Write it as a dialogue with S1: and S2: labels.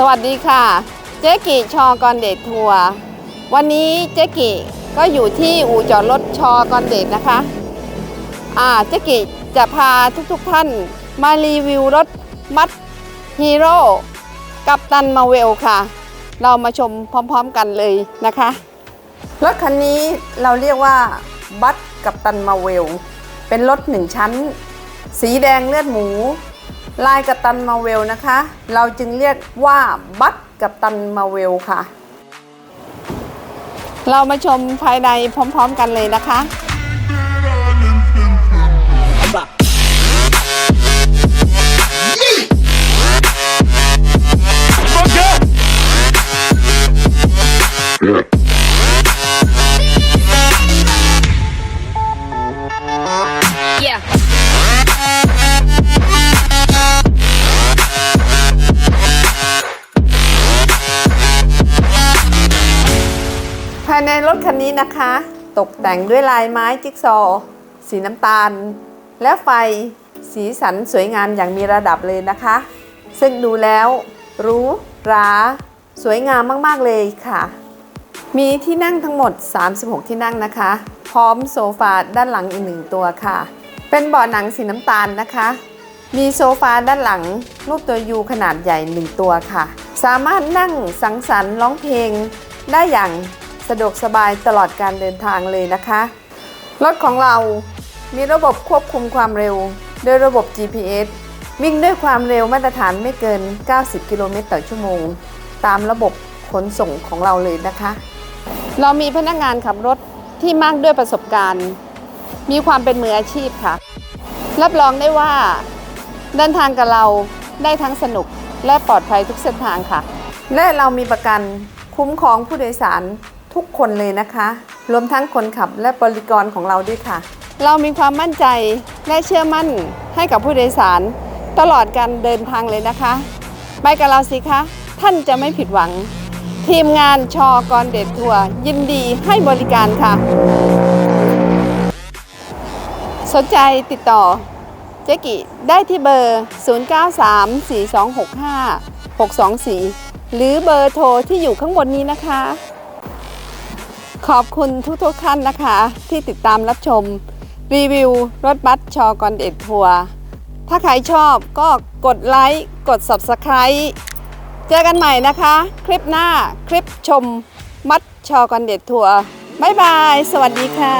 S1: สวัสดีค่ะ เจ๊กิชอกรเดชทัวร์วันนี้เจ๊กิก็อยู่ที่อู่จอดรถชอกรเดชนะคะอ่าเจ๊กิจะพาทุกๆท่านมารีวิวรถมัดฮีโร่กับตันมาเวลค่ะ เรามาชมพร้อมๆกันเลยนะคะ รถคันนี้เราเรียกว่าบัสกับตันมาเวล เป็นรถหนึ่งชั้น สีแดงเลือดหมู ลายกัปตันมาเวลนะคะ เราจึงเรียกว่าบัตกัปตันมาเวลค่ะ เรามาชมภายในพร้อมๆกันเลยนะคะ ภายในรถคันนี้นะคะ ตกแต่งด้วยลายไม้จิ๊กซอว์สีน้ำตาล และไฟสีสันสวยงามอย่างมีระดับเลยนะคะ ซึ่งดูแล้วรู้ราสวยงามมากๆเลยค่ะ มีที่นั่งทั้งหมด 36 ที่นั่งนะคะ พร้อมโซฟาด้านหลังอีกหนึ่งตัวค่ะ เป็นเบาะหนังสีน้ำตาลนะคะ มีโซฟาด้านหลังรูปตัวยูขนาดใหญ่หนึ่งตัวค่ะ สามารถนั่งสังสรรค์ร้องเพลงได้อย่าง สะดวกสบายตลอดการเดินทางเลยนะคะ รถของเรามีระบบควบคุมความเร็ว โดยระบบ GPS วิ่งด้วยความเร็วมาตรฐานไม่เกิน 90 กิโลเมตรต่อชั่วโมง ตามระบบขนส่งของเราเลยนะคะ เรามีพนักงานขับรถที่มากด้วยประสบการณ์ มีความเป็นมืออาชีพค่ะ รับรองได้ว่า เดินทางกับเราได้ทั้งสนุกและปลอดภัยทุกเส้นทางค่ะ และเรามีประกันคุ้มครองผู้โดยสาร ทุกคนเลยนะคะ รวมทั้งคนขับและบริกรของเราด้วยค่ะ เรามีความมั่นใจและเชื่อมั่นให้กับผู้โดยสาร ตลอดการเดินทางเลยนะคะ ไปกับเราสิคะ ท่านจะไม่ผิดหวัง ทีมงานชอกรเดชทัวร์ยินดีให้บริการค่ะ สนใจติดต่อเจ๊กิได้ที่เบอร์ 0934265624 หรือเบอร์โทรที่อยู่ข้างบนนี้นะคะ ขอบคุณทุกๆท่านนะคะ ที่ติดตามรับชม รีวิวรถบัสชอกรเดชทัวร์ถ้าใครชอบก็กดไลค์ กด Subscribe เจอกันใหม่นะคะ คลิปหน้าคลิปชมมัดชอกรเดชทัวร์บ๊ายบาย สวัสดีค่ะ